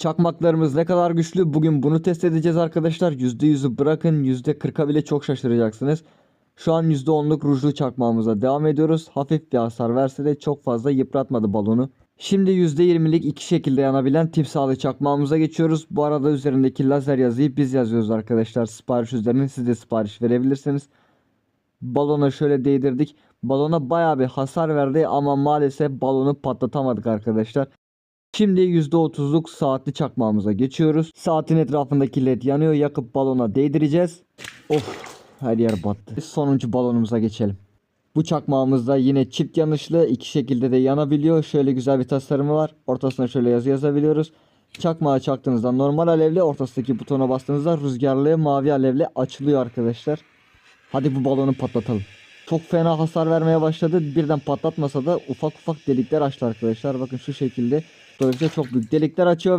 Çakmaklarımız ne kadar güçlü? Bugün bunu test edeceğiz arkadaşlar. %100'ü bırakın %40'a bile çok şaşıracaksınız. Şu an %10'luk rujlu çakmağımıza devam ediyoruz. Hafif bir hasar verse de çok fazla yıpratmadı balonu. Şimdi %20'lik iki şekilde yanabilen tip sağlı çakmağımıza geçiyoruz. Bu arada üzerindeki lazer yazıyı biz yazıyoruz arkadaşlar. Sipariş üzerine siz de sipariş verebilirsiniz. Balona şöyle değdirdik. Balona baya bir hasar verdi ama maalesef balonu patlatamadık arkadaşlar. Şimdi %30'luk saatli çakmağımıza geçiyoruz. Saatin etrafındaki led yanıyor. Yakıp balona değdireceğiz. Of her yer battı. Sonuncu balonumuza geçelim. Bu çakmağımızda yine çift yanışlı iki şekilde de yanabiliyor. Şöyle güzel bir tasarımı var. Ortasına şöyle yazı yazabiliyoruz. Çakmağı çaktığınızda normal alevle ortasındaki butona bastığınızda rüzgarlı mavi alevle açılıyor arkadaşlar. Hadi bu balonu patlatalım. Çok fena hasar vermeye başladı. Birden patlatmasa da ufak ufak delikler açtı arkadaşlar. Bakın şu şekilde. Dolayısıyla çok büyük delikler açıyor ve